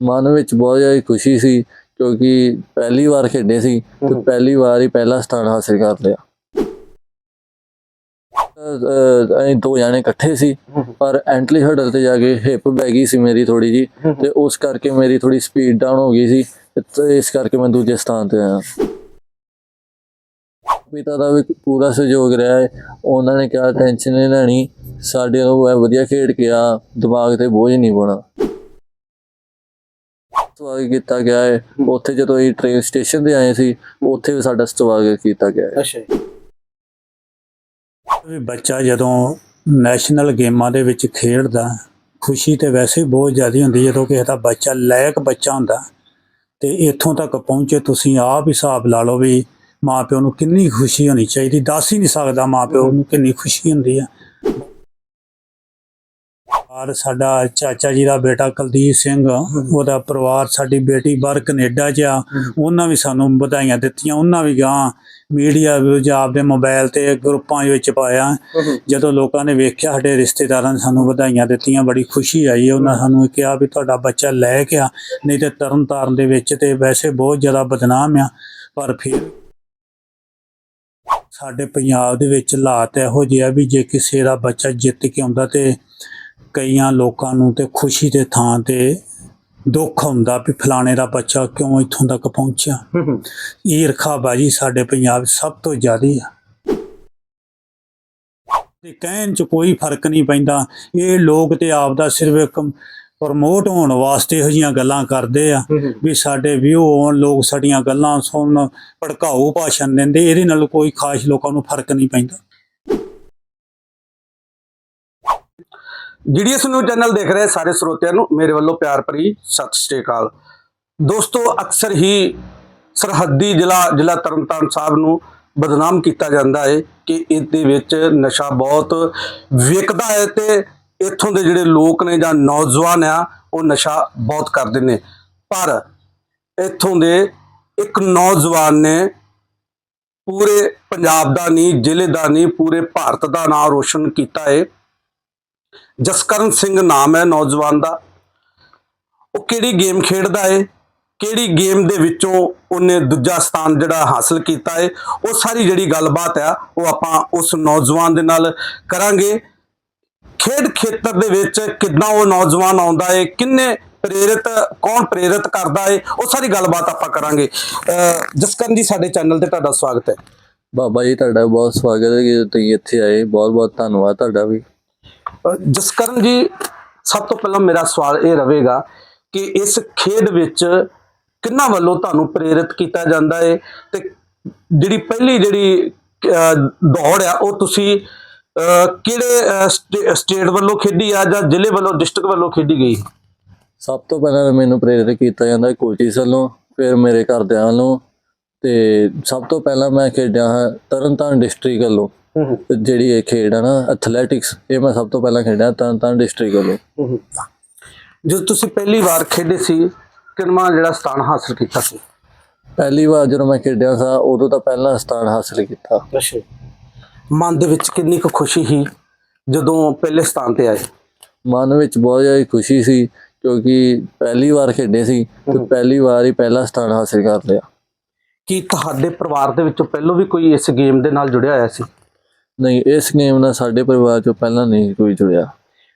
ਮਨ ਵਿੱਚ ਬਹੁਤ ਜ਼ਿਆਦਾ ਖੁਸ਼ੀ ਸੀ ਕਿਉਂਕਿ ਪਹਿਲੀ ਵਾਰ ਖੇਡੇ ਸੀ ਤੇ। ਪਹਿਲੀ ਵਾਰ ਹੀ ਪਹਿਲਾ ਸਥਾਨ ਹਾਸਿਲ ਕਰ ਲਿਆ। ਅਸੀਂ ਦੋ ਜਾਣੇ ਇਕੱਠੇ ਸੀ ਪਰ ਐਂਟਲੀ ਹਰਡਲ ਤੇ ਜਾ ਕੇ ਹਿੱਪ ਬਹਿ ਗਈ ਸੀ ਮੇਰੀ ਥੋੜੀ ਜੀ ਤੇ ਉਸ ਕਰਕੇ ਮੇਰੀ ਥੋੜੀ ਸਪੀਡ ਡਾਊਨ ਹੋ ਗਈ ਸੀ ਤੇ ਇਸ ਕਰਕੇ ਮੈਂ ਦੂਜੇ ਸਥਾਨ ਤੇ ਆਇਆ। ਪਿਤਾ ਦਾ ਵੀ ਪੂਰਾ ਸਹਿਯੋਗ ਰਿਹਾ ਹੈ ਉਹਨਾਂ ਨੇ ਕਿਹਾ ਟੈਨਸ਼ਨ ਨਹੀਂ ਲੈਣੀ ਸਾਡੇ ਨੂੰ ਵਧੀਆ ਖੇਡ ਕੇ ਆ ਦਿਮਾਗ ਤੇ ਬੋਝ ਨਹੀਂ ਪਾਉਣਾ। ਸਵਾਗਤ ਕੀਤਾ ਗਿਆ ਹੈ। ਉੱਥੇ ਜਦੋਂ ਇਹ ਟ੍ਰੇਨ ਸਟੇਸ਼ਨ ਤੇ ਆਏ ਸੀ ਉੱਥੇ ਵੀ ਸਾਡਾ ਸਵਾਗਤ ਕੀਤਾ ਗਿਆ ਹੈ। ਅੱਛਾ ਵੀ ਬੱਚਾ ਜਦੋਂ ਨੈਸ਼ਨਲ ਗੇਮਾਂ ਦੇ ਵਿੱਚ ਖੇਡਦਾ ਖੁਸ਼ੀ ਤੇ ਵੈਸੇ ਹੀ ਬਹੁਤ ਜ਼ਿਆਦਾ ਹੁੰਦੀ ਜਦੋਂ ਕਿਸੇ ਦਾ ਬੱਚਾ ਲਾਇਕ ਬੱਚਾ ਹੁੰਦਾ ਤੇ ਇੱਥੋਂ ਤੱਕ ਪਹੁੰਚੇ ਤੁਸੀਂ ਆਪ ਹੀ ਹਿਸਾਬ ਲਾ ਲਓ ਵੀ ਮਾਪਿਓ ਨੂੰ ਕਿੰਨੀ ਖੁਸ਼ੀ ਹੋਣੀ ਚਾਹੀਦੀ। ਦੱਸ ਹੀ ਨਹੀਂ ਸਕਦਾ ਮਾਪਿਓ ਨੂੰ ਕਿੰਨੀ ਖੁਸ਼ੀ ਹੁੰਦੀ ਆ। ਔਰ ਸਾਡਾ ਚਾਚਾ ਜੀ ਦਾ ਬੇਟਾ ਕੁਲਦੀਪ ਸਿੰਘ, ਉਹਦਾ ਪਰਿਵਾਰ ਸਾਡੀ ਬੇਟੀ ਬਾਹਰ ਕੈਨੇਡਾ 'ਚ ਆ। ਉਹਨਾਂ ਵੀ ਸਾਨੂੰ ਵਧਾਈਆਂ ਦਿੱਤੀਆਂ, ਉਹਨਾਂ ਵੀ ਗਾਂ ਮੀਡੀਆ ਵਿੱਚ ਆਪਦੇ ਮੋਬਾਈਲ ਤੇ ਗਰੁੱਪਾਂ ਵਿੱਚ ਪਾਇਆ। ਜਦੋਂ ਲੋਕਾਂ ਨੇ ਵੇਖਿਆ, ਸਾਡੇ ਰਿਸ਼ਤੇਦਾਰਾਂ ਨੇ ਸਾਨੂੰ ਵਧਾਈਆਂ ਦਿੱਤੀਆਂ, ਬੜੀ ਖੁਸ਼ੀ ਆਈ। ਉਹਨਾਂ ਸਾਨੂੰ ਕਿਹਾ ਵੀ ਤੁਹਾਡਾ ਬੱਚਾ ਲੈ ਕੇ ਆ, ਨਹੀਂ ਤੇ ਤਰਨ ਤਾਰਨ ਦੇ ਵਿੱਚ ਤੇ ਵੈਸੇ ਬਹੁਤ ਜ਼ਿਆਦਾ ਬਦਨਾਮ ਆ, ਪਰ ਫਿਰ ਸਾਡੇ ਪੰਜਾਬ ਦੇ ਵਿੱਚ ਹਾਲਾਤ ਇਹੋ ਜਿਹਾ ਵੀ ਜੇ ਕਿਸੇ ਦਾ ਬੱਚਾ ਜਿੱਤ ਕੇ ਆਉਂਦਾ ਤੇ ਕਈਆਂ ਲੋਕਾਂ ਨੂੰ ਤੇ ਖੁਸ਼ੀ ਦੇ ਥਾਂ ਤੇ ਦੁੱਖ ਹੁੰਦਾ ਵੀ ਫਲਾਣੇ ਦਾ ਬੱਚਾ ਕਿਉਂ ਇੱਥੋਂ ਤੱਕ ਪਹੁੰਚਿਆ? ਈਰਖਾਬਾਜੀ ਸਾਡੇ ਪੰਜਾਬ 'ਚ ਸਭ ਤੋਂ ਜ਼ਿਆਦੀ ਆ। ਤੇ ਕਹਿਣ 'ਚ ਕੋਈ ਫ਼ਰਕ ਨਹੀਂ ਪੈਂਦਾ। ਇਹ ਲੋਕ ਤੇ ਆਪਦਾ ਸਿਰਫ ਇੱਕ ਪ੍ਰਮੋਟ ਹੋਣ ਵਾਸਤੇ ਇਹੋ ਜਿਹੀਆਂ ਗੱਲਾਂ ਕਰਦੇ ਆ ਵੀ ਸਾਡੇ ਵਿਊ ਹੋਣ ਲੋਕ ਸਾਡੀਆਂ ਗੱਲਾਂ ਸੁਣਨ ਭੜਕਾਊ ਭਾਸ਼ਣ ਦਿੰਦੇ। ਇਹਦੇ ਨਾਲ ਕੋਈ ਖਾਸ ਲੋਕਾਂ ਨੂੰ ਫ਼ਰਕ ਨਹੀਂ ਪੈਂਦਾ। ਜੀਡੀਐਸ ਨਿਊਜ਼ ਚੈਨਲ ਦੇਖ ਰਹੇ ਸਾਰੇ ਸਰੋਤਿਆਂ ਨੂੰ। ਮੇਰੇ ਵੱਲੋਂ ਪਿਆਰ ਭਰੀ ਸਤਿ ਸ਼੍ਰੀ ਅਕਾਲ। ਦੋਸਤੋ, ਅਕਸਰ ਹੀ ਸਰਹੱਦੀ ਜ਼ਿਲ੍ਹਾ ਜ਼ਿਲ੍ਹਾ ਤਰਨਤਾਰਨ ਸਾਹਿਬ ਨੂੰ ਬਦਨਾਮ ਕੀਤਾ ਜਾਂਦਾ ਹੈ ਕਿ ਇਹਦੇ ਵਿੱਚ ਨਸ਼ਾ ਬਹੁਤ ਵਿਕਦਾ ਹੈ ਤੇ ਇੱਥੋਂ ਦੇ ਜਿਹੜੇ ਲੋਕ ਨੇ ਜਾਂ ਨੌਜਵਾਨ ਆ, ਉਹ ਨਸ਼ਾ ਬਹੁਤ ਕਰਦੇ ਨੇ। ਪਰ ਇੱਥੋਂ ਦੇ ਇੱਕ ਨੌਜਵਾਨ ਨੇ ਪੂਰੇ ਪੰਜਾਬ ਦਾ ਨਹੀਂ, ਜ਼ਿਲ੍ਹੇ ਦਾ ਨਹੀਂ, ਪੂਰੇ ਭਾਰਤ ਦਾ ਨਾਮ ਰੋਸ਼ਨ ਕੀਤਾ ਹੈ ਜਸਕਰਨ ਸਿੰਘ ਨਾਮ ਹੈ ਨੌਜਵਾਨ ਦਾ। ਉਹ ਕਿਹੜੀ ਗੇਮ ਖੇਡਦਾ ਏ? ਕਿਹੜੀ ਗੇਮ ਦੇ ਵਿੱਚੋਂ ਉਹਨੇ ਦੂਜਾ ਸਥਾਨ ਜਿਹੜਾ ਹਾਸਲ ਕੀਤਾ ਏ? ਉਹ ਸਾਰੀ ਜਿਹੜੀ ਗੱਲਬਾਤ ਆ, ਉਹ ਆਪਾਂ ਉਸ ਨੌਜਵਾਨ ਦੇ ਨਾਲ ਕਰਾਂਗੇ। ਖੇਡ ਖੇਤਰ ਦੇ ਵਿੱਚ ਕਿੱਦਾਂ ਉਹ ਨੌਜਵਾਨ ਆਉਂਦਾ ਏ? ਕਿੰਨੇ ਪ੍ਰੇਰਿਤ, ਕੌਣ ਪ੍ਰੇਰਿਤ ਕਰਦਾ ਏ? ਉਹ ਸਾਰੀ ਗੱਲਬਾਤ ਆਪਾਂ ਕਰਾਂਗੇ। ਜਸਕਰਨ ਜੀ, ਸਾਡੇ ਚੈਨਲ ਤੇ ਤੁਹਾਡਾ ਸਵਾਗਤ ਹੈ। ਬਾਬਾ ਜੀ, ਤੁਹਾਡਾ ਬਹੁਤ ਸਵਾਗਤ ਹੈ ਕਿ ਤੁਸੀਂ ਇੱਥੇ ਆਏ। ਬਹੁਤ ਬਹੁਤ ਧੰਨਵਾਦ ਤੁਹਾਡਾ ਵੀ। ਜਸਕਰਨ ਜੀ ਸਭ ਤੋਂ ਪਹਿਲਾਂ ਮੇਰਾ ਸਵਾਲ ਇਹ ਰਹੇਗਾ ਕਿ ਇਸ ਖੇਡ ਵਿੱਚ ਕਿੰਨਾ ਵੱਲੋਂ ਤੁਹਾਨੂੰ ਪ੍ਰੇਰਿਤ ਕੀਤਾ ਜਾਂਦਾ ਹੈ ਤੇ ਜਿਹੜੀ ਪਹਿਲੀ ਜਿਹੜੀ ਦੌੜ ਆ ਉਹ ਤੁਸੀਂ ਅਹ, ਕਿਹੜੇ ਸਟੇ- ਸਟੇਟ ਵੱਲੋਂ ਖੇਡੀ ਆ ਜਾਂ ਜ਼ਿਲ੍ਹੇ ਵੱਲੋਂ ਡਿਸਟ੍ਰਿਕਟ ਵੱਲੋਂ ਖੇਡੀ ਗਈ? ਸਭ ਤੋਂ ਪਹਿਲਾਂ ਮੈਨੂੰ ਪ੍ਰੇਰਿਤ ਕੀਤਾ ਜਾਂਦਾ ਕੋਚਿਸ ਵੱਲੋਂ ਫਿਰ ਮੇਰੇ ਘਰਦਿਆਂ ਵੱਲੋਂ ਤੇ ਸਭ ਤੋਂ ਪਹਿਲਾਂ ਮੈਂ ਖੇਡਿਆ ਹਾਂ ਤਰਨਤਾਰਨ ਡਿਸਟ੍ਰਿਕਟ ਵੱਲੋਂ। ਜਿਹੜੀ ਇਹ ਖੇਡ ਹੈ ਨਾ ਐਥਲੈਟਿਕਸ ਇਹ ਮੈਂ ਸਭ ਤੋਂ ਪਹਿਲਾਂ ਖੇਡਿਆ ਤਰਨਤਾਰਨ ਡਿਸਟ੍ਰਿਕਟ ਵੱਲੋਂ। ਜਦੋਂ ਤੁਸੀਂ ਪਹਿਲੀ ਵਾਰ ਖੇਡੇ ਸੀ ਕਿੰਨਾ ਜਿਹੜਾ ਸਥਾਨ ਹਾਸਲ ਕੀਤਾ ਸੀ? ਪਹਿਲੀ ਵਾਰ ਜਦੋਂ ਮੈਂ ਖੇਡਿਆ ਸਾਂ ਉਦੋਂ ਤਾਂ ਪਹਿਲਾ ਸਥਾਨ ਹਾਸਲ ਕੀਤਾ। ਅੱਛਾ। ਮਨ ਦੇ ਵਿੱਚ ਕਿੰਨੀ ਕੁ ਖੁਸ਼ੀ ਸੀ ਜਦੋਂ ਪਹਿਲੇ ਸਥਾਨ ਤੇ ਆਏ? ਮਨ ਵਿੱਚ ਬਹੁਤ ਜ਼ਿਆਦਾ ਖੁਸ਼ੀ ਸੀ ਕਿਉਂਕਿ ਪਹਿਲੀ ਵਾਰ ਖੇਡੇ ਸੀ ਤੇ ਪਹਿਲੀ ਵਾਰ ਹੀ ਪਹਿਲਾ ਸਥਾਨ ਹਾਸਲ ਕਰ ਲਿਆ। ਕੀ ਤੁਹਾਡੇ ਪਰਿਵਾਰ ਦੇ ਵਿੱਚੋਂ ਪਹਿਲਾਂ ਵੀ ਕੋਈ ਇਸ ਗੇਮ ਦੇ ਨਾਲ ਜੁੜਿਆ ਹੋਇਆ ਸੀ? ਨਹੀਂ ਇਸ ਗੇਮ ਨਾਲ ਸਾਡੇ ਪਰਿਵਾਰ ਚੋਂ ਪਹਿਲਾਂ ਨਹੀਂ ਕੋਈ ਜੁੜਿਆ।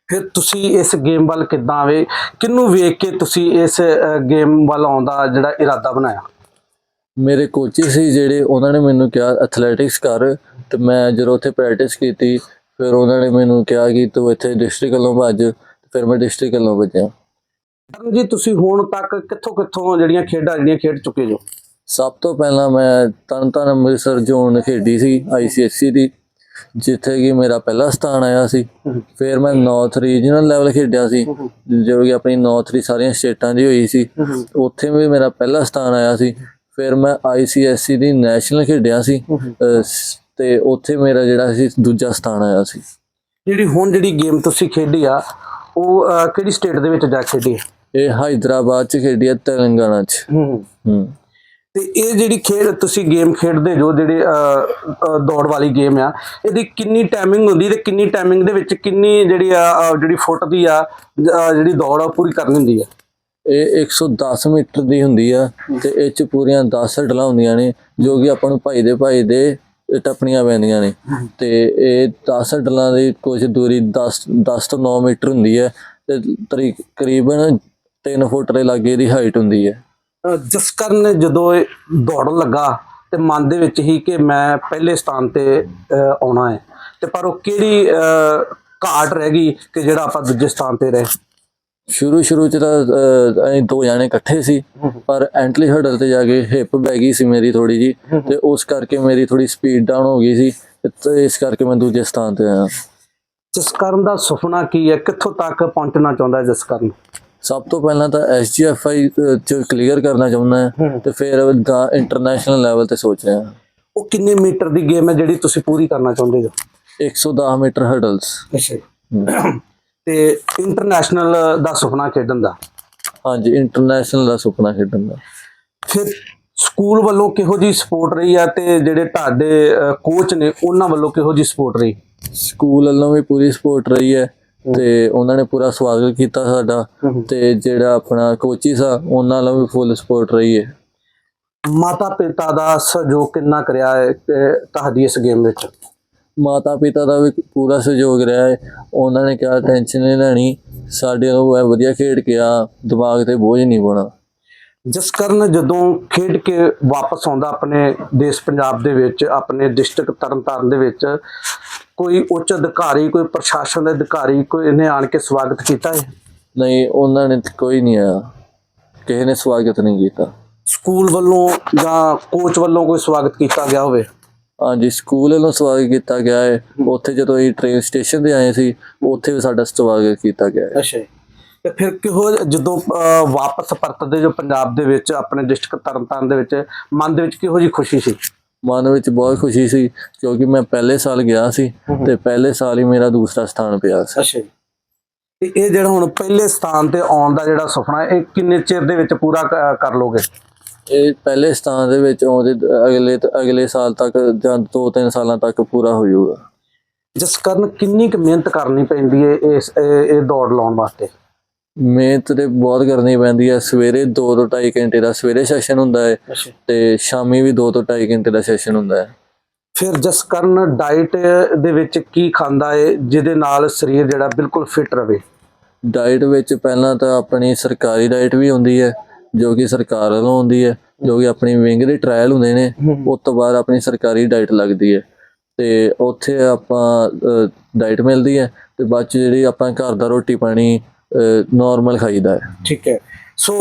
ਫਿਰ ਤੁਸੀਂ ਇਸ ਗੇਮ ਵੱਲ ਕਿੱਦਾਂ ਆਵੇ ਕਿਹਨੂੰ ਵੇਖ ਕੇ ਤੁਸੀਂ ਇਸ ਗੇਮ ਵੱਲ ਆਉਣ ਦਾ ਜਿਹੜਾ ਇਰਾਦਾ ਬਣਾਇਆ? ਮੇਰੇ ਕੋਚੀ ਸੀ ਜਿਹੜੇ ਉਹਨਾਂ ਨੇ ਮੈਨੂੰ ਕਿਹਾ ਐਥਲੈਟਿਕਸ ਕਰ। ਤੇ ਮੈਂ ਜਦੋਂ ਉੱਥੇ ਪ੍ਰੈਕਟਿਸ ਕੀਤੀ ਫਿਰ ਉਹਨਾਂ ਨੇ ਮੈਨੂੰ ਕਿਹਾ ਕਿ ਤੂੰ ਇੱਥੇ ਡਿਸਟ੍ਰਿਕਟ ਵੱਲੋਂ ਭੱਜ। ਫਿਰ ਮੈਂ ਡਿਸਟ੍ਰਿਕਟ ਵੱਲੋਂ ਭੱਜਿਆ। ਜੀ ਤੁਸੀਂ ਹੁਣ ਤੱਕ ਕਿੱਥੋਂ ਕਿੱਥੋਂ ਜਿਹੜੀਆਂ ਖੇਡਾਂ ਜਿਹੜੀਆਂ ਖੇਡ ਚੁੱਕੇ ਜੋ? ਸਭ ਤੋਂ ਪਹਿਲਾਂ ਮੈਂ ਤਰਨਤਾਰਨ ਅੰਮ੍ਰਿਤਸਰ ਜ਼ੋਨ ਖੇਡੀ ਸੀ ਆਈਸੀਐਸਸੀ ਦੀ। ਜਿੱਥੇ ਕਿ ਮੇਰਾ ਪਹਿਲਾ ਸਥਾਨ ਆਇਆ ਸੀ ਫਿਰ ਮੈਂ 9th ਰੀਜਨਲ ਲੈਵਲ ਖੇਡਿਆ ਸੀ ਜੋ ਕਿ ਆਪਣੀ 9th ਦੀ ਸਾਰੀਆਂ ਸਟੇਟਾਂ ਦੀ ਹੋਈ ਸੀ। ਉੱਥੇ ਵੀ ਮੇਰਾ ਪਹਿਲਾ ਸਥਾਨ ਆਇਆ ਸੀ ਫਿਰ ਮੈਂ ICSC ਦੀ ਨੈਸ਼ਨਲ ਖੇਡਿਆ ਸੀ ਤੇ ਉੱਥੇ ਮੇਰਾ ਜਿਹੜਾ ਸੀ ਦੂਜਾ ਸਥਾਨ ਆਇਆ ਸੀ। ਜਿਹੜੀ ਹੁਣ ਜਿਹੜੀ ਗੇਮ ਤੁਸੀਂ ਖੇਡੀ ਆ ਉਹ ਕਿਹੜੀ ਸਟੇਟ ਦੇ ਵਿੱਚ ਜਾ ਖੇਡੀ? ਇਹ ਹਾਈਦਰਾਬਾਦ ਚ ਖੇਡੀ ਆ ਤੇਲੰਗਾਨਾ ਚ। ਹੂੰ। ਹੂੰ। ਤੇ ਇਹ ਜਿਹੜੀ ਖੇਡ ਤੁਸੀਂ ਗੇਮ ਖੇਡਦੇ ਜੋ ਜਿਹੜੇ ਦੌੜ ਵਾਲੀ ਗੇਮ ਆ, ਇਹਦੀ ਕਿੰਨੀ ਟਾਈਮਿੰਗ ਹੁੰਦੀ ਤੇ ਕਿੰਨੀ ਟਾਈਮਿੰਗ ਦੇ ਵਿੱਚ ਕਿੰਨੀ ਜਿਹੜੀ ਆ ਜਿਹੜੀ ਫੁੱਟ ਦੀ ਆ ਜਿਹੜੀ ਦੌੜ ਆ ਪੂਰੀ ਕਰਨੀ ਹੁੰਦੀ ਆ? ਇਹ 110 ਮੀਟਰ ਦੀ ਹੁੰਦੀ ਆ ਤੇ ਇਹ ਚ ਪੂਰੀਆਂ 10 ਹਡਲਾਂ ਹੁੰਦੀਆਂ ਨੇ, ਜੋ ਕਿ ਆਪਾਂ ਨੂੰ ਭਾਈ ਦੇ ਭਾਈ ਦੇ ਟੱਪਣੀਆਂ ਪੈਂਦੀਆਂ ਨੇ। ਤੇ ਇਹ 10 ਹਡਲਾਂ ਦੀ ਕੁਝ ਦੂਰੀ 10 10 ਤੋਂ 9 ਮੀਟਰ ਹੁੰਦੀ ਹੈ ਤੇ ਤਕਰੀਬਨ 3 ਫੁੱਟ ਦੇ ਲਾਗੇ ਦੀ ਹਾਈਟ ਹੁੰਦੀ ਹੈ ਅ, ਜਸਕਰਨ ਨੇ ਜਦੋਂ ਦੌੜਨ ਲੱਗਾ ਤੇ ਮਨ ਦੇ ਵਿੱਚ ਹੀ ਕਿ ਮੈਂ ਪਹਿਲੇ ਸਥਾਨ ਤੇ ਆਉਣਾ ਹੈ। ਤੇ ਪਰ ਉਹ ਕਿਹੜੀ ਘਾਟ ਰਹਿ ਗਈ ਕਿ ਜਿਹੜਾ ਆਪਾਂ ਦੂਜੇ ਸਥਾਨ ਤੇ ਰਹੇ? ਸ਼ੁਰੂ ਸ਼ੁਰੂ ਚ ਤਾਂ ਅਸੀਂ ਦੋ ਜਾਣੇ ਇਕੱਠੇ ਸੀ ਪਰ ਐਂਟਲੀ ਹਡਲ ਤੇ ਜਾ ਕੇ ਹਿੱਪ ਬਹਿ ਗਈ ਸੀ ਮੇਰੀ ਥੋੜੀ ਜੀ ਤੇ ਉਸ ਕਰਕੇ ਮੇਰੀ ਥੋੜੀ ਸਪੀਡ ਡਾਊਨ ਹੋ ਗਈ ਸੀ ਤੇ ਇਸ ਕਰਕੇ ਮੈਂ ਦੂਜੇ ਸਥਾਨ ਤੇ ਆਇਆ। ਜਸਕਰਨ ਦਾ ਸੁਪਨਾ ਕੀ ਹੈ? ਕਿੱਥੋਂ ਤੱਕ ਪਹੁੰਚਣਾ ਚਾਹੁੰਦਾ ਹੈ ਜਸਕਰਨ ਸਭ ਤੋਂ ਪਹਿਲਾਂ ਤਾਂ ਐਸਜੀਐਫਆਈ ਚ ਕਲੀਅਰ ਕਰਨਾ ਚਾਹੁੰਦਾ ਹਾਂ ਤੇ ਫਿਰ ਦਾ ਇੰਟਰਨੈਸ਼ਨਲ ਲੈਵਲ ਤੇ ਸੋਚ ਰਿਹਾ ਉਹ ਕਿੰਨੇ ਮੀਟਰ ਦੀ ਗੇਮ ਹੈ ਜਿਹੜੀ ਤੁਸੀਂ ਪੂਰੀ ਕਰਨਾ ਚਾਹੁੰਦੇ ਹੋ? 110 ਮੀਟਰ ਹਡਲਸ ਅੱਛਾ ਤੇ ਇੰਟਰਨੈਸ਼ਨਲ ਦਾ ਸੁਪਨਾ ਖੇਡਣ ਦਾ? ਹਾਂਜੀ ਇੰਟਰਨੈਸ਼ਨਲ ਦਾ ਸੁਪਨਾ ਖੇਡਣ ਦਾ। ਫਿਰ ਸਕੂਲ ਵੱਲੋਂ ਕਿਹੋ ਜੀ ਸਪੋਰਟ ਰਹੀ ਆ ਤੇ ਜਿਹੜੇ ਤੁਹਾਡੇ ਕੋਚ ਨੇ ਉਹਨਾਂ ਵੱਲੋਂ ਕਿਹੋ ਜੀ ਸਪੋਰਟ ਰਹੀ? ਸਕੂਲ ਵੱਲੋਂ ਵੀ ਪੂਰੀ ਸਪੋਰਟ ਰਹੀ ਹੈ। ਤੇ ਉਹਨਾਂ ਨੇ ਪੂਰਾ ਸਵਾਗਤ ਕੀਤਾ ਸਾਡਾ ਤੇ ਜਿਹੜਾ ਆਪਣਾ ਕੋਚਿਸ ਆ ਉਹਨਾਂ ਵੱਲੋਂ ਵੀ ਫੁੱਲ ਸਪੋਰਟ ਰਹੀ ਹੈ। ਮਾਤਾ ਪਿਤਾ ਦਾ ਸਹਿਯੋਗ ਕਿੰਨਾ ਕਰਿਆ ਹੈ ਤੁਹਾਡੀ ਇਸ ਗੇਮ ਵਿੱਚ? ਮਾਤਾ ਪਿਤਾ ਦਾ ਵੀ ਪੂਰਾ ਸਹਿਯੋਗ ਰਿਹਾ ਹੈ। ਉਹਨਾਂ ਨੇ ਕਿਹਾ ਟੈਨਸ਼ਨ ਨਹੀਂ ਲੈਣੀ ਸਾਡੇ ਨੂੰ ਵਧੀਆ ਖੇਡ ਕੇ ਆ ਦਿਮਾਗ ਤੇ ਬੋਝ ਨਹੀਂ ਪਾਉਣਾ। ਜਿਸ ਕਾਰਨ ਜਦੋਂ ਖੇਡ ਕੇ ਵਾਪਸ ਆਉਂਦਾ ਆਪਣੇ ਦੇਸ਼ ਪੰਜਾਬ ਦੇ ਵਿੱਚ ਆਪਣੇ ਡਿਸਟ੍ਰਿਕਟ ਤਰਨਤਾਰਨ ਦੇ ਵਿੱਚ ਕੋਈ ਉੱਚ ਅਧਿਕਾਰੀ ਕੋਈ ਪ੍ਰਸ਼ਾਸਨ ਦੇ ਅਧਿਕਾਰੀ ਕੋਈ ਇਹਨੇ ਆਣ ਕੇ ਸਵਾਗਤ ਕੀਤਾ ਹੈ ਨਹੀਂ ਉਹਨਾਂ ਨੇ ਕੋਈ ਨਹੀਂ ਆਇਆ। ਕਿਸੇ ਨੇ ਸਵਾਗਤ ਨਹੀਂ ਕੀਤਾ। ਸਕੂਲ ਵੱਲੋਂ ਜਾਂ ਕੋਚ ਵੱਲੋਂ ਕੋਈ ਸਵਾਗਤ ਕੀਤਾ ਗਿਆ ਹੋਵੇ? ਹਾਂਜੀ ਸਕੂਲ ਵੱਲੋਂ ਸਵਾਗਤ ਕੀਤਾ ਗਿਆ ਹੈ। ਉੱਥੇ ਜਦੋਂ ਅਸੀਂ ਟ੍ਰੇਨ ਸਟੇਸ਼ਨ ਤੇ ਆਏ ਸੀ ਉੱਥੇ ਵੀ ਸਾਡਾ ਸਵਾਗਤ ਕੀਤਾ ਗਿਆ ਹੈ। ਅੱਛਾ ਤੇ ਫਿਰ ਕਿਹੋ ਜਦੋਂ ਵਾਪਸ ਪਰਤਦੇ ਜੋ ਪੰਜਾਬ ਦੇ ਵਿੱਚ ਆਪਣੇ ਡਿਸਟ੍ਰਿਕਟ ਤਰਨਤਾਰਨ ਦੇ ਵਿੱਚ ਮਨ ਦੇ ਵਿੱਚ ਕਿਹੋ ਜੀ ਖੁਸ਼ੀ ਸੀ? ਮਨ ਵਿੱਚ ਬਹੁਤ ਖੁਸ਼ੀ ਸੀ ਕਿਉਂਕਿ ਮੈਂ ਪਹਿਲੇ ਸਾਲ ਗਿਆ ਸੀ ਤੇ ਪਹਿਲੇ ਸਾਲ ਹੀ ਮੇਰਾ ਦੂਸਰਾ ਸਥਾਨ ਪਿਆ ਸੀ। ਅੱਛਾ ਤੇ ਇਹ ਜਿਹੜਾ ਹੁਣ ਪਹਿਲੇ ਸਥਾਨ ਤੇ ਆਉਣ ਦਾ ਜਿਹੜਾ ਸੁਪਨਾ ਇਹ ਕਿੰਨੇ ਚਿਰ ਦੇ ਵਿੱਚ ਪੂਰਾ ਕਰ ਲੋਗੇ? ਇਹ ਪਹਿਲੇ ਸਥਾਨ ਦੇ ਵਿੱਚ ਆਉਂਦੇ ਅਗਲੇ ਅਗਲੇ ਸਾਲ ਤੱਕ ਜਾਂ 2-3 ਸਾਲਾਂ ਤੱਕ ਪੂਰਾ ਹੋ ਜਾਊਗਾ। ਜਿਸ ਕਾਰਨ ਕਿੰਨੀ ਕੁ ਮਿਹਨਤ ਕਰਨੀ ਪੈਂਦੀ ਹੈ ਇਸ ਇਹ ਦੌੜ ਲਾਉਣ ਵਾਸਤੇ? ਮਿਹਨਤ ਤੇ ਬਹੁਤ ਕਰਨੀ ਪੈਂਦੀ ਹੈ। ਸਵੇਰੇ 2 ਤੋਂ 2.5 ਘੰਟੇ ਦਾ ਸਵੇਰੇ ਸੈਸ਼ਨ ਹੁੰਦਾ ਹੈ ਤੇ ਸ਼ਾਮੀ ਵੀ 2 ਤੋਂ 2.5 ਘੰਟੇ ਦਾ ਸੈਸ਼ਨ ਹੁੰਦਾ ਹੈ। ਫਿਰ ਜਿਸ ਕਾਰਨ ਡਾਈਟ ਦੇ ਵਿੱਚ ਕੀ ਖਾਂਦਾ ਹੈ ਜਿਹਦੇ ਨਾਲ ਸਰੀਰ ਜਿਹੜਾ ਬਿਲਕੁਲ ਫਿਟ ਰਵੇ? ਡਾਈਟ ਵਿੱਚ ਪਹਿਲਾਂ ਤਾਂ ਆਪਣੀ ਸਰਕਾਰੀ ਡਾਈਟ ਵੀ ਹੁੰਦੀ ਹੈ ਜੋ ਕਿ ਸਰਕਾਰ ਵੱਲੋਂ ਹੁੰਦੀ ਹੈ ਜੋ ਕਿ ਆਪਣੀ ਵਿੰਗ ਦੇ ਟ੍ਰਾਇਲ ਹੁੰਦੇ ਨੇ ਉਸ ਤੋਂ ਬਾਅਦ ਆਪਣੀ ਸਰਕਾਰੀ ਡਾਈਟ ਲੱਗਦੀ ਹੈ। ਤੇ ਉੱਥੇ ਆਪਾਂ ਡਾਈਟ ਮਿਲਦੀ ਹੈ ਤੇ ਬਾਅਦ ਚ ਜਿਹੜੀ ਆਪਾਂ ਘਰ ਦਾ ਰੋਟੀ ਪਾਣੀ ਨਾਰਮਲ ਖਾਈਦਾ ਹੈ। ਠੀਕ ਹੈ। ਸੋ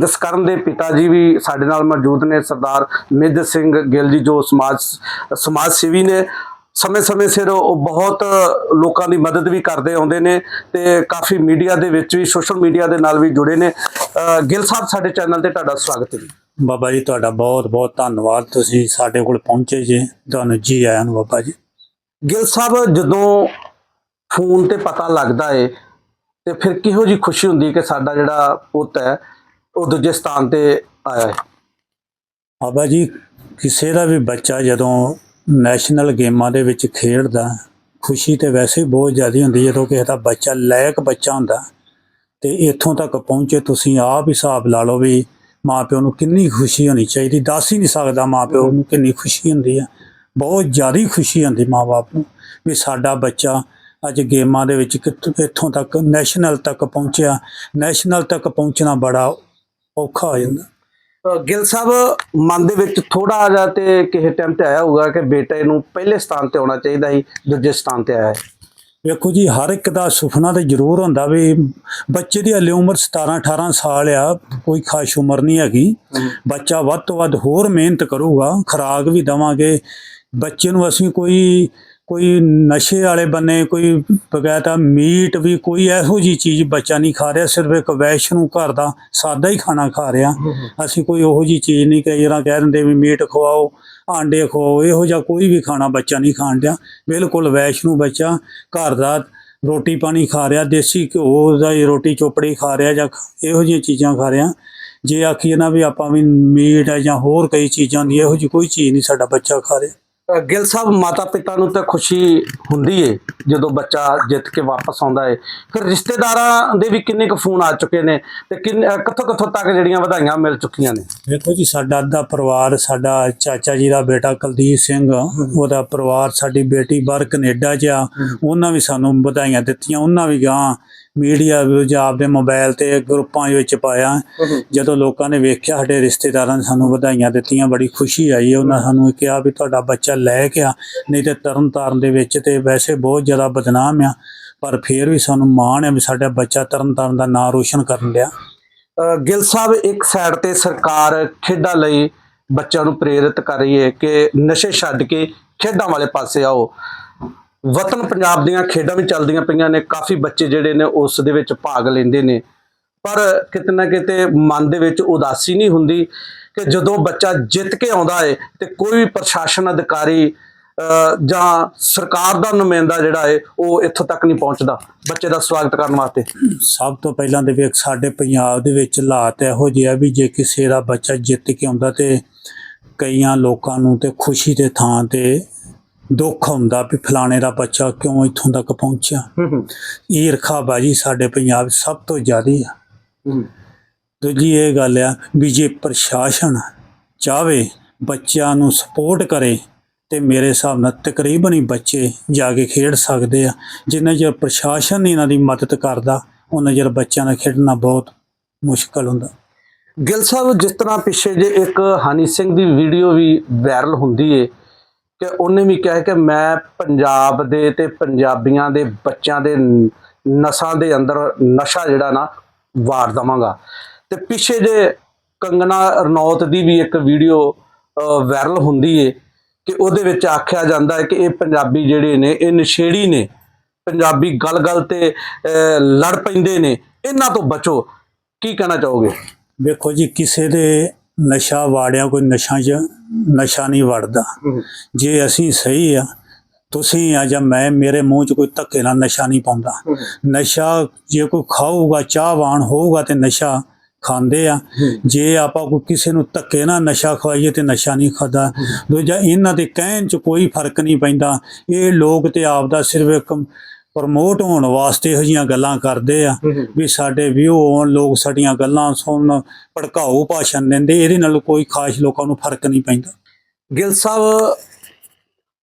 ਜਸਕਰਨ ਦੇ ਪਿਤਾ ਜੀ ਵੀ ਸਾਡੇ ਨਾਲ ਮੌਜੂਦ ਨੇ ਸਰਦਾਰ ਮਿੱਧ ਸਿੰਘ ਗਿੱਲ ਜੀ ਜੋ ਸਮਾਜ ਸਮਾਜ ਸੇਵੀ ਨੇ। ਸਮੇਂ-ਸਮੇਂ ਸਿਰ ਉਹ ਬਹੁਤ ਲੋਕਾਂ ਦੀ ਮਦਦ ਵੀ ਕਰਦੇ ਆਉਂਦੇ ਨੇ ਤੇ ਕਾਫੀ ਮੀਡੀਆ ਦੇ ਵਿੱਚ ਵੀ ਸੋਸ਼ਲ ਮੀਡੀਆ ਦੇ ਨਾਲ ਵੀ ਜੁੜੇ ਨੇ। ਗਿੱਲ ਸਾਹਿਬ ਸਾਡੇ ਚੈਨਲ ਤੇ ਤੁਹਾਡਾ ਸਵਾਗਤ ਹੈ ਬਾਬਾ ਜੀ ਤੁਹਾਡਾ ਬਹੁਤ ਬਹੁਤ ਧੰਨਵਾਦ। ਤੁਸੀਂ ਸਾਡੇ ਕੋਲ ਪਹੁੰਚੇ ਜੇ। ਤੁਹਾਨੂੰ ਜੀ ਆਇਆਂ ਨੂੰ ਬਾਬਾ ਜੀ। ਗਿੱਲ ਸਾਹਿਬ ਜਦੋਂ ਫੋਨ ਤੇ ਪਤਾ ਲੱਗਦਾ ਏ ਤੇ ਫਿਰ ਕਿਹੋ ਜੀ ਖੁਸ਼ੀ ਹੁੰਦੀ ਕਿ ਸਾਡਾ ਜਿਹੜਾ ਪੁੱਤ ਹੈ, ਉਹ ਦੂਜੇ ਸਥਾਨ ਤੇ ਆਇਆ ਹੈ? ਬਾਬਾ ਜੀ, ਕਿਸੇ ਦਾ ਵੀ ਬੱਚਾ ਜਦੋਂ ਨੈਸ਼ਨਲ ਗੇਮਾਂ ਦੇ ਵਿੱਚ ਖੇਡਦਾ, ਖੁਸ਼ੀ ਤੇ ਵੈਸੇ ਹੀ ਬਹੁਤ ਜ਼ਿਆਦਾ ਹੁੰਦੀ ਜਦੋਂ ਕਿਸੇ ਦਾ ਬੱਚਾ ਲਾਇਕ ਬੱਚਾ ਹੁੰਦਾ ਤੇ ਇੱਥੋਂ ਤੱਕ ਪਹੁੰਚੇ, ਤੁਸੀਂ ਆਪ ਹੀ ਹਿਸਾਬ ਲਾ ਲਓ ਵੀ ਮਾਪਿਓ ਨੂੰ ਕਿੰਨੀ ਖੁਸ਼ੀ ਹੋਣੀ ਚਾਹੀਦੀ। ਦੱਸ ਹੀ ਨਹੀਂ ਸਕਦਾ ਮਾਪਿਓ ਨੂੰ ਕਿੰਨੀ ਖੁਸ਼ੀ ਹੁੰਦੀ ਆ। ਬਹੁਤ ਜ਼ਿਆਦਾ ਖੁਸ਼ੀ ਹੁੰਦੀ ਮਾਪੇ ਨੂੰ ਵੀ ਸਾਡਾ ਬੱਚਾ ਅੱਜ ਗੇਮਾਂ ਦੇ ਵਿੱਚ ਕਿੱਥੋਂ ਤੱਕ ਨੈਸ਼ਨਲ ਤੱਕ ਪਹੁੰਚਿਆ। ਨੈਸ਼ਨਲ ਤੱਕ ਪਹੁੰਚਣਾ ਬੜਾ ਔਖਾ ਹੋ ਜਾਂਦਾ। ਗਿੱਲ ਸਾਹਿਬ ਮਨ ਦੇ ਵਿੱਚ ਥੋੜਾ ਜਿਹਾ ਤੇ ਕਿਸੇ ਟਾਈਮ ਤੇ ਆਇਆ ਹੋਊਗਾ ਕਿ ਬੇਟੇ ਨੂੰ ਪਹਿਲੇ ਸਥਾਨ ਤੇ ਆਉਣਾ ਚਾਹੀਦਾ ਸੀ ਦੂਜੇ ਸਥਾਨ ਤੇ ਆਇਆ ਹੈ। ਵੇਖੋ ਜੀ ਹਰ ਇੱਕ ਦਾ ਸੁਪਨਾ ਤੇ ਜ਼ਰੂਰ ਹੁੰਦਾ ਵੀ ਬੱਚੇ ਦੀ ਹਲੇ ਉਮਰ 17 18 ਸਾਲ ਆ ਕੋਈ ਖਾਸ ਉਮਰ ਨਹੀਂ ਹੈਗੀ। ਬੱਚਾ ਵੱਧ ਤੋਂ ਵੱਧ ਹੋਰ ਮਿਹਨਤ ਕਰੂਗਾ ਖੁਰਾਕ ਵੀ ਦਵਾਂਗੇ। ਬੱਚੇ ਨੂੰ ਅਸੀਂ ਕੋਈ ਕੋਈ ਨਸ਼ੇ ਵਾਲੇ ਬੰਨੇ ਕੋਈ ਬਗੈਤਾ ਮੀਟ ਵੀ ਕੋਈ ਇਹੋ ਜੀ ਚੀਜ਼ ਬੱਚਾ ਨਹੀਂ ਖਾ ਰਿਹਾ ਸਿਰਫ ਇੱਕ ਵੈਸ਼ਨੂੰ ਘਰ ਦਾ ਸਾਦਾ ਹੀ ਖਾਣਾ ਖਾ ਰਿਹਾ। ਅਸੀਂ ਕੋਈ ਉਹੋ ਜੀ ਚੀਜ਼ ਨਹੀਂ ਕਈ ਵਾਰ ਕਹਿ ਦਿੰਦੇ ਵੀ ਮੀਟ ਖਵਾਓ ਆਂਡੇ ਖਵਾਓ ਇਹੋ ਜਿਹਾ ਕੋਈ ਵੀ ਖਾਣਾ ਬੱਚਾ ਨਹੀਂ ਖਾਣ ਡਿਆ। ਬਿਲਕੁਲ ਵੈਸ਼ਨੂੰ ਬੱਚਾ ਘਰ ਦਾ ਰੋਟੀ ਪਾਣੀ ਖਾ ਰਿਹਾ ਦੇਸੀ ਘਿਓ ਦਾ ਹੀ ਰੋਟੀ ਚੋਪੜੀ ਖਾ ਰਿਹਾ ਜਾਂ ਇਹੋ ਜਿਹੀਆਂ ਚੀਜ਼ਾਂ ਖਾ ਰਿਹਾ। ਜੇ ਆਖੀਏ ਨਾ ਵੀ ਆਪਾਂ ਵੀ ਮੀਟ ਹੈ ਜਾਂ ਹੋਰ ਕਈ ਚੀਜ਼ਾਂ ਦੀ ਇਹੋ ਜਿਹੀ ਕੋਈ ਚੀਜ਼ ਨਹੀਂ ਸਾਡਾ ਬੱਚਾ ਖਾ ਰਿਹਾ। ਗਿੱਲ ਸਾਹਿਬ ਮਾਤਾ ਪਿਤਾ ਨੂੰ ਤਾਂ ਖੁਸ਼ੀ ਹੁੰਦੀ ਏ ਜਦੋਂ ਬੱਚਾ ਜਿੱਤ ਕੇ ਵਾਪਸ ਆਉਂਦਾ ਏ। ਫਿਰ ਰਿਸ਼ਤੇਦਾਰਾਂ ਦੇ ਵੀ ਕਿੰਨੇ ਕੁ ਫੋਨ ਆ ਚੁੱਕੇ ਨੇ ਤੇ ਕਿੰਨੇ ਕਿੱਥੋਂ ਕਿੱਥੋਂ ਤੱਕ ਜਿਹੜੀਆਂ ਵਧਾਈਆਂ ਮਿਲ ਚੁੱਕੀਆਂ ਨੇ? ਵੇਖੋ ਜੀ ਸਾਡਾ ਅੱਧਾ ਪਰਿਵਾਰ ਸਾਡਾ ਚਾਚਾ ਜੀ ਦਾ ਬੇਟਾ ਕੁਲਦੀਪ ਸਿੰਘ ਉਹਦਾ ਪਰਿਵਾਰ ਸਾਡੀ ਬੇਟੀ ਬਾਹਰ ਕੈਨੇਡਾ 'ਚ ਆ। ਉਹਨਾਂ ਵੀ ਸਾਨੂੰ ਵਧਾਈਆਂ ਦਿੱਤੀਆਂ ਉਹਨਾਂ ਵੀ ਗਾਂ ਮੀਡੀਆ ਵਿੱਚ ਆਪਦੇ ਮੋਬਾਈਲ ਤੇ ਗਰੁੱਪਾਂ ਵਿੱਚ ਪਾਇਆ। ਜਦੋਂ ਲੋਕਾਂ ਨੇ ਵੇਖਿਆ ਸਾਡੇ ਰਿਸ਼ਤੇਦਾਰਾਂ ਨੇ ਸਾਨੂੰ ਵਧਾਈਆਂ ਦਿੱਤੀਆਂ ਬੜੀ ਖੁਸ਼ੀ ਆਈ। ਉਹਨਾਂ ਸਾਨੂੰ ਕਿਹਾ ਵੀ ਤੁਹਾਡਾ ਬੱਚਾ ਲੈ ਕੇ ਆ ਨਹੀਂ ਤੇ ਤਰਨ ਤਾਰਨ ਦੇ ਵਿੱਚ ਤੇ ਵੈਸੇ ਬਹੁਤ ਜ਼ਿਆਦਾ ਬਦਨਾਮ ਆ। ਪਰ ਫਿਰ ਵੀ ਸਾਨੂੰ ਮਾਣ ਹੈ ਵੀ ਸਾਡਾ ਬੱਚਾ ਤਰਨ ਤਾਰਨ ਦਾ ਨਾਂ ਰੋਸ਼ਨ ਕਰਨ ਲਿਆ ਗਿੱਲ ਸਾਹਿਬ ਇੱਕ ਸਾਈਡ ਤੇ ਸਰਕਾਰ ਖੇਡਾਂ ਲਈ ਬੱਚਿਆਂ ਨੂੰ ਪ੍ਰੇਰਿਤ ਕਰ ਰਹੀ ਹੈ ਕਿ ਨਸ਼ੇ ਛੱਡ ਕੇ ਖੇਡਾਂ ਵਾਲੇ ਪਾਸੇ ਆਓ। ਵਤਨ ਪੰਜਾਬ ਦੀਆਂ ਖੇਡਾਂ ਵੀ ਚੱਲਦੀਆਂ ਪਈਆਂ ਨੇ, ਕਾਫੀ ਬੱਚੇ ਜਿਹੜੇ ਨੇ ਉਸ ਦੇ ਵਿੱਚ ਭਾਗ ਲੈਂਦੇ ਨੇ। ਪਰ ਕਿਤੇ ਨਾ ਕਿਤੇ ਮਨ ਦੇ ਵਿੱਚ ਉਦਾਸੀ ਨਹੀਂ ਹੁੰਦੀ ਕਿ ਜਦੋਂ ਬੱਚਾ ਜਿੱਤ ਕੇ ਆਉਂਦਾ ਹੈ ਤੇ ਕੋਈ ਵੀ ਪ੍ਰਸ਼ਾਸਨ ਅਧਿਕਾਰੀ ਜਾਂ ਸਰਕਾਰ ਦਾ ਨੁਮਾਇੰਦਾ ਜਿਹੜਾ ਹੈ ਉਹ ਇੱਥੋਂ ਤੱਕ ਨਹੀਂ ਪਹੁੰਚਦਾ ਬੱਚੇ ਦਾ ਸਵਾਗਤ ਕਰਨ ਵਾਸਤੇ। ਸਭ ਤੋਂ ਪਹਿਲਾਂ ਦੇ ਵੇਖ ਸਾਡੇ ਪੰਜਾਬ ਦੇ ਵਿੱਚ ਹਾਲਾਤ ਇਹੋ ਜਿਹੇ ਆ ਵੀ ਜੇ ਕਿਸੇ ਦਾ ਬੱਚਾ ਜਿੱਤ ਕੇ ਆਉਂਦਾ ਤੇ ਕਈਆਂ ਲੋਕਾਂ ਨੂੰ ਤੇ ਖੁਸ਼ੀ ਦੇ ਥਾਂ ਤੇ ਦੁੱਖ ਹੁੰਦਾ ਵੀ ਫਲਾਣੇ ਦਾ ਬੱਚਾ ਕਿਉਂ ਇੱਥੋਂ ਤੱਕ ਪਹੁੰਚਿਆ? ਈਰਖਾ ਬਾਜੀ ਸਾਡੇ ਪੰਜਾਬ ਸਭ ਤੋਂ ਜ਼ਿਆਦੀ ਆ। ਦੂਜੀ ਇਹ ਗੱਲ ਆ ਵੀ ਜੇ ਪ੍ਰਸ਼ਾਸਨ ਚਾਵੇ ਬੱਚਿਆਂ ਨੂੰ ਸਪੋਰਟ ਕਰੇ ਤੇ ਮੇਰੇ ਹਿਸਾਬ ਨਾਲ ਤਕਰੀਬਨ ਹੀ ਬੱਚੇ ਜਾ ਕੇ ਖੇਡ ਸਕਦੇ ਆ। ਜਿੰਨਾ ਚਿਰ ਪ੍ਰਸ਼ਾਸਨ ਨਹੀਂ ਇਹਨਾਂ ਦੀ ਮਦਦ ਕਰਦਾ ਉਹਨਾਂ ਚਿਰ ਬੱਚਿਆਂ ਦਾ ਖੇਡਣਾ ਬਹੁਤ ਮੁਸ਼ਕਲ ਹੁੰਦਾ। ਗਿੱਲ ਸਾਹਿਬ ਜਿਸ ਤਰ੍ਹਾਂ ਪਿੱਛੇ ਜੇ ਇੱਕ ਹਨੀ ਸਿੰਘ ਦੀ ਵੀਡੀਓ ਵੀ ਵਾਇਰਲ ਹੁੰਦੀ ਏ ਕਿ ਉਹਨੇ ਵੀ ਕਿਹਾ ਕਿ ਮੈਂ ਪੰਜਾਬ ਦੇ ਤੇ ਪੰਜਾਬੀਆਂ ਦੇ ਬੱਚਿਆਂ ਦੇ ਨਸਾਂ ਦੇ ਅੰਦਰ ਨਸ਼ਾ ਜਿਹੜਾ ਨਾ ਵਾਰ ਦਵਾਂਗਾ। ਤੇ ਪਿੱਛੇ ਜੇ ਕੰਗਨਾ ਰਣੌਤ ਦੀ ਵੀ ਇੱਕ ਵੀਡੀਓ ਵਾਇਰਲ ਹੁੰਦੀ ਏ ਕਿ ਉਹਦੇ ਵਿੱਚ ਆਖਿਆ ਜਾਂਦਾ ਹੈ ਕਿ ਇਹ ਪੰਜਾਬੀ ਜਿਹੜੇ ਨੇ, ਇਹ ਨਸ਼ੇੜੀ ਨੇ, ਪੰਜਾਬੀ ਗਲ ਗਲ ਤੇ ਲੜ ਪੈਂਦੇ ਨੇ, ਇਹਨਾਂ ਤੋਂ ਬਚੋ। ਕੀ ਕਹਿਣਾ ਚਾਹੋਗੇ? ਵੇਖੋ ਜੀ, ਕਿਸੇ ਦੇ ਨਸ਼ਾ ਵਾੜਿਆ ਕੋਈ ਨਸ਼ਾ 'ਚ ਨਸ਼ਾ ਨਹੀਂ ਵੜਦਾ। ਜੇ ਅਸੀਂ ਸਹੀ ਆ ਤੁਸੀਂ ਆ ਜਾਂ ਮੈਂ ਮੇਰੇ ਮੂੰਹ 'ਚ ਕੋਈ ਧੱਕੇ ਨਾਲ ਨਸ਼ਾ ਨਹੀਂ ਪਾਉਂਦਾ। ਨਸ਼ਾ ਜੇ ਕੋਈ ਖਾਊਗਾ ਚਾਹਵਾਨ ਹੋਊਗਾ ਤੇ ਨਸ਼ਾ ਖਾਂਦੇ ਆ। ਜੇ ਆਪਾਂ ਕੋਈ ਕਿਸੇ ਨੂੰ ਧੱਕੇ ਨਾਲ ਨਸ਼ਾ ਖਵਾਈਏ ਤੇ ਨਸ਼ਾ ਨਹੀਂ ਖਾਦਾ। ਦੂਜਾ ਇਹਨਾਂ ਦੇ ਕਹਿਣ 'ਚ ਕੋਈ ਫ਼ਰਕ ਨਹੀਂ ਪੈਂਦਾ। ਇਹ ਲੋਕ ਤੇ ਆਪ ਦਾ ਸਿਰਫ ਇੱਕ ਪ੍ਰਮੋਟ ਹੋਣ ਵਾਸਤੇ ਇਹੋ ਜਿਹੀਆਂ ਗੱਲਾਂ ਕਰਦੇ ਆ ਵੀ ਸਾਡੇ ਵਿਊ ਆਉਣ ਲੋਕ ਸਾਡੀਆਂ ਗੱਲਾਂ ਸੁਣਨ ਭੜਕਾਊ ਭਾਸ਼ਣ ਦਿੰਦੇ ਇਹਦੇ ਨਾਲ ਕੋਈ ਖਾਸ ਲੋਕਾਂ ਨੂੰ ਫ਼ਰਕ ਨਹੀਂ ਪੈਂਦਾ। ਗਿੱਲ ਸਾਹਿਬ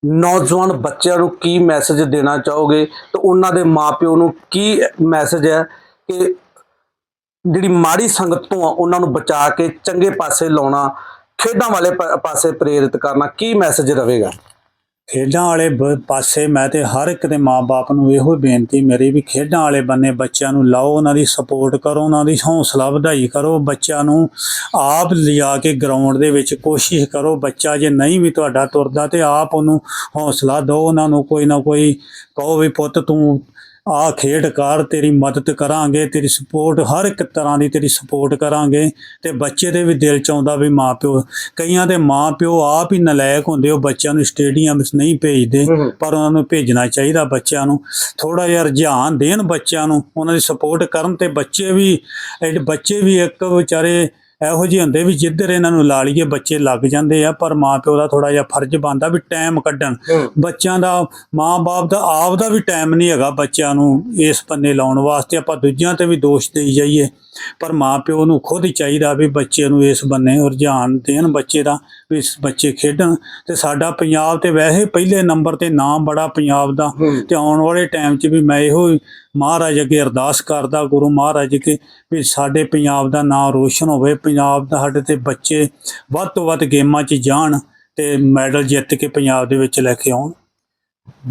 ਨੌਜਵਾਨ ਬੱਚਿਆਂ ਨੂੰ ਕੀ ਮੈਸੇਜ ਦੇਣਾ ਚਾਹੋਗੇ? ਤੇ ਉਹਨਾਂ ਦੇ ਮਾਪਿਓ ਨੂੰ ਕੀ ਮੈਸੇਜ ਹੈ ਕਿ ਜਿਹੜੀ ਮਾੜੀ ਸੰਗਤ ਤੋਂ ਆ ਉਹਨਾਂ ਨੂੰ ਬਚਾ ਕੇ ਚੰਗੇ ਪਾਸੇ ਲਾਉਣਾ ਖੇਡਾਂ ਵਾਲੇ ਪਾਸੇ ਪ੍ਰੇਰਿਤ ਕਰਨਾ ਕੀ ਮੈਸੇਜ ਰਹੇਗਾ? ਖੇਡਾਂ ਵਾਲੇ ਬ- ਪਾਸੇ ਮੈਂ ਤੇ ਹਰ ਇੱਕ ਦੇ ਮਾਪੇ ਨੂੰ ਇਹੋ ਬੇਨਤੀ ਮੇਰੀ ਵੀ ਖੇਡਾਂ ਵਾਲੇ ਬੰਨੇ ਬੱਚਿਆਂ ਨੂੰ ਲਾਓ, ਉਹਨਾਂ ਦੀ ਸਪੋਰਟ ਕਰੋ, ਉਹਨਾਂ ਦੀ ਹੌਸਲਾ ਵਧਾਈ ਕਰੋ, ਬੱਚਿਆਂ ਨੂੰ ਆਪ ਲਿਜਾ ਕੇ ਗਰਾਊਂਡ ਦੇ ਵਿੱਚ ਕੋਸ਼ਿਸ਼ ਕਰੋ, ਬੱਚਾ ਜੇ ਨਹੀਂ ਵੀ ਤੁਹਾਡਾ ਤੁਰਦਾ ਤੇ ਆਪ ਉਹਨੂੰ ਹੌਸਲਾ ਦਿਓ, ਉਹਨਾਂ ਨੂੰ ਕੋਈ ਨਾ ਕੋਈ ਕਹੋ ਵੀ ਪੁੱਤ ਤੂੰ ਆ ਖੇਡ ਕਰ ਤੇਰੀ ਮਦਦ ਕਰਾਂਗੇ ਤੇਰੀ ਸਪੋਰਟ ਹਰ ਇੱਕ ਤਰ੍ਹਾਂ ਦੀ ਤੇਰੀ ਸਪੋਰਟ ਕਰਾਂਗੇ ਤੇ ਬੱਚੇ ਦੇ ਵੀ ਦਿਲ ਚ ਆਉਂਦਾ ਵੀ ਮਾਪਿਓ ਕਈਆਂ ਦੇ ਮਾਪਿਓ ਆਪ ਹੀ ਨਲਾਇਕ ਹੁੰਦੇ ਉਹ ਬੱਚਿਆਂ ਨੂੰ ਸਟੇਡੀਅਮ ਵਿੱਚ ਨਹੀਂ ਭੇਜਦੇ ਪਰ ਉਹਨਾਂ ਨੂੰ ਭੇਜਣਾ ਚਾਹੀਦਾ ਬੱਚਿਆਂ ਨੂੰ। ਥੋੜਾ ਜਿਹਾ ਰੁਝਾਨ ਦੇਣ ਬੱਚਿਆਂ ਨੂੰ ਉਹਨਾਂ ਦੀ ਸਪੋਰਟ ਕਰਨ ਤੇ ਬੱਚੇ ਵੀ ਬੱਚੇ ਵੀ ਇੱਕ ਵਿਚਾਰੇ ਇਹੋ ਜਿਹੇ ਹੁੰਦੇ ਵੀ ਜਿੱਧਰ ਇਹਨਾਂ ਨੂੰ ਲਾ ਲਈਏ ਬੱਚੇ ਲੱਗ ਜਾਂਦੇ ਆ ਪਰ ਮਾਪਿਓ ਦਾ ਥੋੜਾ ਜਿਹਾ ਫਰਜ਼ ਬਣਦਾ ਵੀ ਟਾਈਮ ਕੱਢਣ। ਬੱਚਿਆਂ ਦਾ ਮਾਂ-ਬਾਪ ਦਾ ਆਪ ਦਾ ਵੀ ਟਾਈਮ ਨਹੀਂ ਹੈਗਾ ਬੱਚਿਆਂ ਨੂੰ ਇਸ ਪੰਨੇ ਲਾਉਣ ਵਾਸਤੇ। ਆਪਾਂ ਦੂਜਿਆਂ ਤੇ ਵੀ ਦੋਸ਼ ਦੇਈ ਜਾਈਏ। ਪਰ ਮਾਪਿਓ ਨੂੰ ਖੁਦ ਹੀ ਚਾਹੀਦਾ ਵੀ ਬੱਚੇ ਨੂੰ ਇਸ ਬੰਨੇ ਰੁਝਾਨ ਦੇਣ ਬੱਚੇ ਦਾ ਵੀ ਇਸ ਬੱਚੇ ਖੇਡਣ। ਤੇ ਸਾਡਾ ਪੰਜਾਬ ਤੇ ਵੈਸੇ ਪਹਿਲੇ ਨੰਬਰ ਤੇ ਨਾਮ ਬੜਾ ਪੰਜਾਬ ਦਾ। ਤੇ ਆਉਣ ਵਾਲੇ ਟਾਈਮ 'ਚ ਵੀ ਮੈਂ ਇਹੋ ਮਹਾਰਾਜ ਅੱਗੇ ਅਰਦਾਸ ਕਰਦਾ ਗੁਰੂ ਮਹਾਰਾਜ ਕੇ ਵੀ ਸਾਡੇ ਪੰਜਾਬ ਦਾ ਨਾਮ ਰੋਸ਼ਨ ਹੋਵੇ ਪੰਜਾਬ ਦਾ ਸਾਡੇ ਤੇ ਬੱਚੇ ਵੱਧ ਤੋਂ ਵੱਧ ਗੇਮਾਂ 'ਚ ਜਾਣ ਤੇ ਮੈਡਲ ਜਿੱਤ ਕੇ ਪੰਜਾਬ ਦੇ ਵਿੱਚ ਲੈ ਕੇ ਆਉਣ।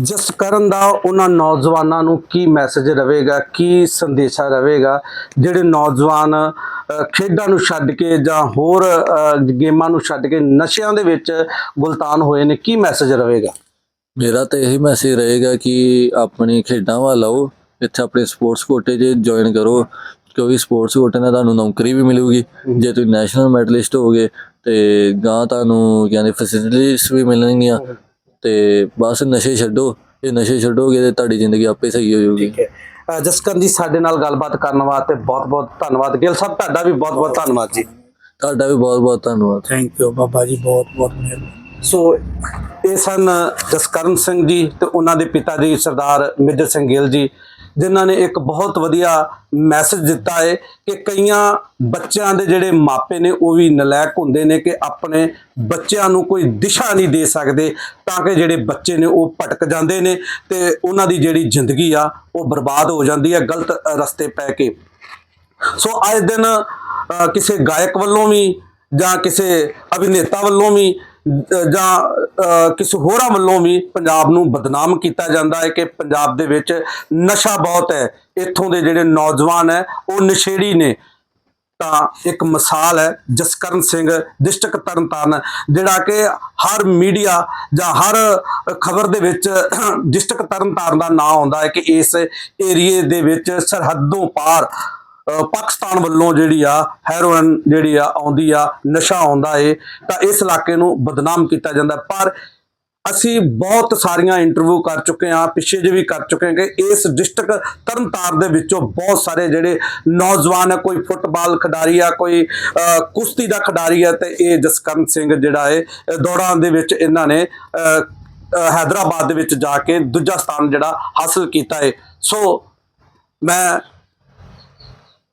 ਜਿਸ ਕਰਨ ਦਾ ਉਹਨਾਂ ਨੌਜਵਾਨਾਂ ਨੂੰ ਕੀ ਮੈਸੇਜ ਰਹੇਗਾ ਕੀ ਸੰਦੇਸ਼ਾ ਰਹੇਗਾ ਜਿਹੜੇ ਨੌਜਵਾਨ ਖੇਡਾਂ ਨੂੰ ਛੱਡ ਕੇ ਜਾਂ ਹੋਰ ਗੇਮਾਂ ਨੂੰ ਛੱਡ ਕੇ ਨਸ਼ਿਆਂ ਦੇ ਵਿੱਚ ਗੁਲਤਾਨ ਹੋਏ ਨੇ ਕੀ ਮੈਸੇਜ ਰਹੇਗਾ? ਮੇਰਾ ਤਾਂ ਇਹੀ ਮੈਸੇਜ ਰਹੇਗਾ ਕਿ ਆਪਣੀ ਖੇਡਾਂ ਵੱਲ ਆਓ ਇੱਥੇ ਆਪਣੇ ਸਪੋਰਟਸ ਕੋਟੇ 'ਚ ਜੁਆਇਨ ਕਰੋ ਕਿਉਂਕਿ ਸਪੋਰਟਸ ਕੋਟੇ ਨਾਲ ਤੁਹਾਨੂੰ ਨੌਕਰੀ ਵੀ ਮਿਲੂਗੀ ਜੇ ਤੁਸੀਂ ਨੈਸ਼ਨਲ ਮੈਡਲਿਸਟ ਹੋਗੇ ਤੇ ਗਾਂ ਤੁਹਾਨੂੰ ਕਹਿੰਦੇ ਫੈਸਿਲਿਟੀਜ਼ ਵੀ ਮਿਲਣਗੀਆਂ ਤੇ ਬਸ ਨਸ਼ੇ ਛੱਡੋ ਇਹ ਨਸ਼ੇ ਛੱਡੋਗੇ ਤੇ ਤੁਹਾਡੀ ਜ਼ਿੰਦਗੀ ਆਪੇ ਸਹੀ ਹੋ ਜਾਊਗੀ। ਅ, ਜਸਕਰਨ ਜੀ ਸਾਡੇ ਨਾਲ ਗੱਲਬਾਤ ਕਰਨ ਵਾਸਤੇ ਬਹੁਤ ਬਹੁਤ ਧੰਨਵਾਦ। ਗਿੱਲ ਸਾਹਿਬ ਤੁਹਾਡਾ ਵੀ ਬਹੁਤ ਬਹੁਤ ਧੰਨਵਾਦ ਜੀ। ਤੁਹਾਡਾ ਵੀ ਬਹੁਤ ਬਹੁਤ ਧੰਨਵਾਦ। ਥੈਂਕ ਯੂ ਬਾਬਾ ਜੀ ਬਹੁਤ ਬਹੁਤ ਮਿਹਰਬਾਨੀ। ਸੋ ਇਹ ਸਨ ਜਸਕਰਨ ਸਿੰਘ ਜੀ ਤੇ ਉਹਨਾਂ ਦੇ ਪਿਤਾ ਜੀ ਸਰਦਾਰ ਮੇਜਰ ਸਿੰਘ ਗਿੱਲ ਜੀ। ਜਿਨ੍ਹਾਂ ਨੇ ਇੱਕ ਬਹੁਤ ਵਧੀਆ ਮੈਸੇਜ ਦਿੱਤਾ ਹੈ ਕਿ ਕਈਆਂ ਬੱਚਿਆਂ ਦੇ ਜਿਹੜੇ ਮਾਪੇ ਨੇ ਉਹ ਵੀ ਨਲਾਇਕ ਹੁੰਦੇ ਨੇ ਕਿ ਆਪਣੇ ਬੱਚਿਆਂ ਨੂੰ ਕੋਈ ਦਿਸ਼ਾ ਨਹੀਂ ਦੇ ਸਕਦੇ ਤਾਂ ਕਿ ਜਿਹੜੇ ਬੱਚੇ ਨੇ ਉਹ ਭਟਕ ਜਾਂਦੇ ਨੇ ਤੇ ਉਹਨਾਂ ਦੀ ਜਿਹੜੀ ਜ਼ਿੰਦਗੀ ਆ ਉਹ ਬਰਬਾਦ ਹੋ ਜਾਂਦੀ ਹੈ, ਗਲਤ ਰਸਤੇ ਪੈ ਕੇ। ਸੋ ਅੱਜ ਦਿਨ ਕਿਸੇ ਗਾਇਕ ਵੱਲੋਂ ਵੀ ਜਾਂ ਕਿਸੇ ਅਭਿਨੇਤਾ ਵੱਲੋਂ ਵੀ ਜਾਂ ਕਿਸੇ ਹੋਰਾਂ ਵੱਲੋਂ ਵੀ ਪੰਜਾਬ ਨੂੰ ਬਦਨਾਮ ਕੀਤਾ ਜਾਂਦਾ ਹੈ ਕਿ ਪੰਜਾਬ ਦੇ ਵਿੱਚ ਨਸ਼ਾ ਬਹੁਤ ਹੈ। ਇੱਥੋਂ ਦੇ ਜਿਹੜੇ ਨੌਜਵਾਨ ਹੈ, ਉਹ ਨਸ਼ੇੜੀ ਨੇ। ਤਾਂ ਇੱਕ ਮਿਸਾਲ ਹੈ, ਜਸਕਰਨ ਸਿੰਘ, ਡਿਸਟ੍ਰਿਕਟ ਤਰਨਤਾਰਨ, ਜਿਹੜਾ ਕਿ ਹਰ ਮੀਡੀਆ ਜਾਂ ਹਰ ਖਬਰ ਦੇ ਵਿੱਚ ਡਿਸਟ੍ਰਿਕਟ ਤਰਨਤਾਰਨ ਦਾ ਨਾਂ ਆਉਂਦਾ ਹੈ ਕਿ ਇਸ ਏਰੀਏ ਦੇ ਵਿੱਚ ਸਰਹੱਦੋਂ ਪਾਰ ਪਾਕਿਸਤਾਨ ਵੱਲੋਂ ਜਿਹੜੀ ਆ ਹੈਰੋਇਨ ਜਿਹੜੀ ਆ ਆਉਂਦੀ ਆ ਨਸ਼ਾ ਆਉਂਦਾ ਏ ਤਾਂ ਇਸ ਇਲਾਕੇ ਨੂੰ ਬਦਨਾਮ ਕੀਤਾ ਜਾਂਦਾ। ਪਰ ਅਸੀਂ ਬਹੁਤ ਸਾਰੀਆਂ ਇੰਟਰਵਿਊ ਕਰ ਚੁੱਕੇ ਹਾਂ ਪਿੱਛੇ ਜੇ ਵੀ ਕਰ ਚੁੱਕੇ ਹਾਂ ਕਿ ਇਸ ਡਿਸਟ੍ਰਿਕਟ ਤਰਨਤਾਰਨ ਦੇ ਵਿੱਚੋਂ ਬਹੁਤ ਸਾਰੇ ਜਿਹੜੇ ਨੌਜਵਾਨ ਹੈ ਕੋਈ ਫੁੱਟਬਾਲ ਖਿਡਾਰੀ ਆ ਕੋਈ ਕੁਸ਼ਤੀ ਦਾ ਖਿਡਾਰੀ ਹੈ ਤੇ ਇਹ ਜਸਕਰਨ ਸਿੰਘ ਜਿਹੜਾ ਹੈ ਦੌੜਾਂ ਦੇ ਵਿੱਚ ਇਹਨਾਂ ਨੇ ਅਹ, ਹੈਦਰਾਬਾਦ ਦੇ ਵਿੱਚ ਜਾ ਕੇ ਦੂਜਾ ਸਥਾਨ ਜਿਹੜਾ ਹਾਸਲ ਕੀਤਾ ਹੈ ਸੋ ਮੈਂ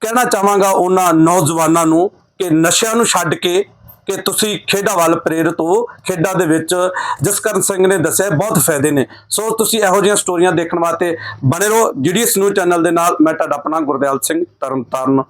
ਕਹਿਣਾ ਚਾਹਾਂਗਾ ਉਹਨਾਂ ਨੌਜਵਾਨਾਂ ਨੂੰ ਕਿ ਨਸ਼ਿਆਂ ਨੂੰ ਛੱਡ ਕੇ ਕਿ ਤੁਸੀਂ ਖੇਡਾਂ ਵੱਲ ਪ੍ਰੇਰਿਤ ਹੋ। ਖੇਡਾਂ ਦੇ ਵਿੱਚ ਜਸਕਰਨ ਸਿੰਘ ਨੇ ਦੱਸਿਆ, ਬਹੁਤ ਫਾਇਦੇ ਨੇ। ਸੋ ਤੁਸੀਂ ਇਹੋ ਜਿਹੀਆਂ ਸਟੋਰੀਆਂ ਦੇਖਣ ਵਾਸਤੇ ਬਣੇ ਰਹੋ ਜੀਡੀਐਸ ਨਿਊਜ਼ ਚੈਨਲ ਦੇ ਨਾਲ। ਮੈਂ ਤੁਹਾਡਾ ਆਪਣਾ ਗੁਰਦਿਆਲ ਸਿੰਘ ਤਰਨਤਾਰਨ।